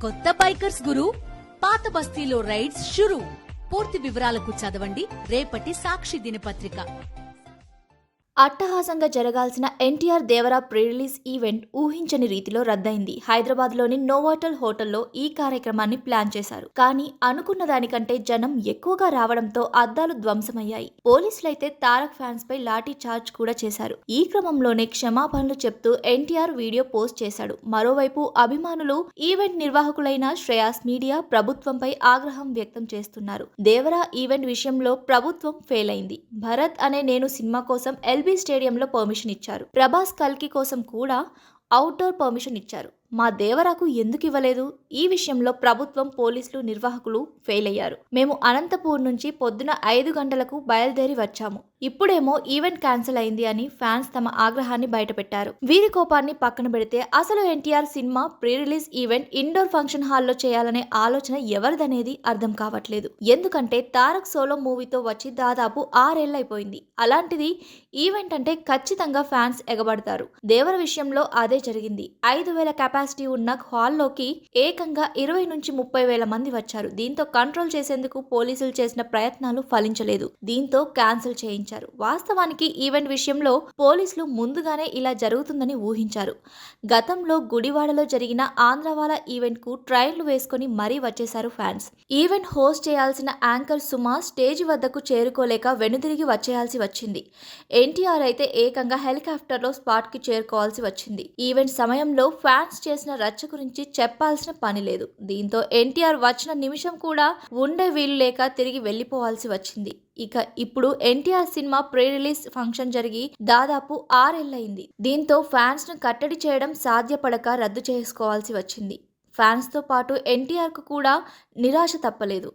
కొత్త బైకర్స్ గురు పాత బస్తీలో రైడ్స్ షురు. పూర్తి వివరాలకు చదవండి. రేపటి సాక్షి దినపత్రిక. అట్టహాసంగా జరగాల్సిన NTR Devara pre release event ఊహించని రీతిలో రద్దయింది. హైదరాబాద్లోని నోవాటల్ హోటల్లో ఈ కార్యక్రమాన్ని ప్లాన్ చేశారు. కానీ అనుకున్న దానికంటే జనం ఎక్కువగా రావడంతో అద్దాలు ధ్వంసమయ్యాయి. పోలీసులైతే తారక్ ఫ్యాన్స్ పై లాఠీ చార్జ్ కూడా చేశారు. ఈ క్రమంలోనే క్షమాపణలు చెప్తూ ఎన్టీఆర్ వీడియో పోస్ట్ చేశాడు. మరోవైపు అభిమానులు ఈవెంట్ నిర్వాహకులైన శ్రేయాస్ మీడియా ప్రభుత్వంపై ఆగ్రహం వ్యక్తం చేస్తున్నారు. దేవరా ఈవెంట్ విషయంలో ప్రభుత్వం ఫెయిల్ అయింది. భరత్ అనే నేను సినిమా కోసం ఎల్ ఎల్బీ స్టేడియంలో పర్మిషన్ ఇచ్చారు. ప్రభాస్ కల్కి కోసం కూడా అవుట్డోర్ పర్మిషన్ ఇచ్చారు. మా దేవరాకు ఎందుకు ఇవ్వలేదు? ఈ విషయంలో ప్రభుత్వం పోలీసులు నిర్వాహకులు ఫెయిల్ అయ్యారు మేము అనంతపూర్ నుంచి పొద్దున ఐదు గంటలకు బయలుదేరి వచ్చాము. ఇప్పుడేమో ఈవెంట్ క్యాన్సిల్ అయింది అని ఫ్యాన్స్ తమ ఆగ్రహాన్ని బయటపెట్టారు. వీరి కోపాన్ని పక్కన పెడితే అసలు NTR cinema pre release event indoor function హాల్లో చేయాలనే ఆలోచన ఎవరిదనేది అర్థం కావట్లేదు. ఎందుకంటే తారక్ సోలో మూవీతో వచ్చి దాదాపు ఆరేళ్ళైపోయింది అలాంటిది ఈవెంట్ అంటే ఖచ్చితంగా ఫ్యాన్స్ ఎగబడతారు. దేవర విషయంలో అదే జరిగింది. ఐదు వేల కెపాసిటీ ఉన్న హాల్లోకి ఏకంగా ఇరవై నుంచి ముప్పై వేల మంది వచ్చారు. దీంతో కంట్రోల్ చేసేందుకు పోలీసులు చేసిన ప్రయత్నాలు ఫలించలేదు. దీంతో క్యాన్సిల్ చేయించారు. వాస్తవానికి ఈవెంట్ విషయంలో పోలీసులు ముందుగానే ఇలా జరుగుతుందని ఊహించారు. గతంలో గుడివాడలో జరిగిన ఆంధ్రవాల ఈవెంట్కు ట్రైన్లు వేసుకొని మరీ వచ్చేశారు ఫ్యాన్స్. ఈవెంట్ హోస్ట్ చేయాల్సిన యాంకర్ సుమా స్టేజ్ వద్దకు చేరుకోలేక వెనుదిరిగి వచ్చేయాల్సి వచ్చింది. ఎన్టీఆర్ అయితే ఏకంగా హెలికాప్టర్లో స్పాట్కి చేరుకోవాల్సి వచ్చింది. ఈవెంట్ సమయంలో ఫ్యాన్స్ చేసిన రచ్చ గురించి చెప్పాల్సిన పని లేదు. దీంతో ఎన్టీఆర్ వచ్చిన నిమిషం కూడా ఉండే వీలు లేక తిరిగి వెళ్ళిపోవాల్సి వచ్చింది. ఇక ఇప్పుడు NTR cinema pre release function జరిగి దాదాపు ఆరేళ్ళయింది. దీంతో ఫ్యాన్స్ను కట్టడి చేయడం సాధ్యపడక రద్దు చేసుకోవాల్సి వచ్చింది. ఫ్యాన్స్తో పాటు ఎన్టీఆర్కు కూడా నిరాశ తప్పలేదు.